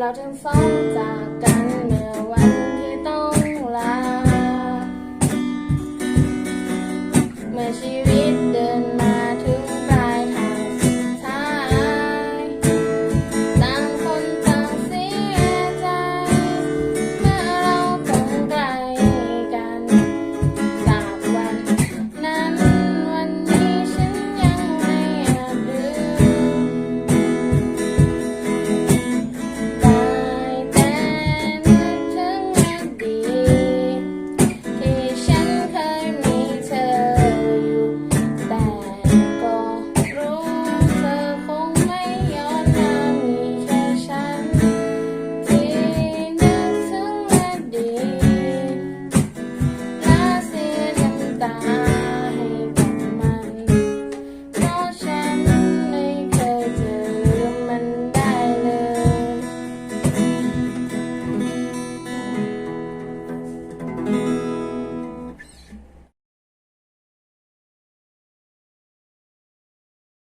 เราถึงสองจากกันเมื่อ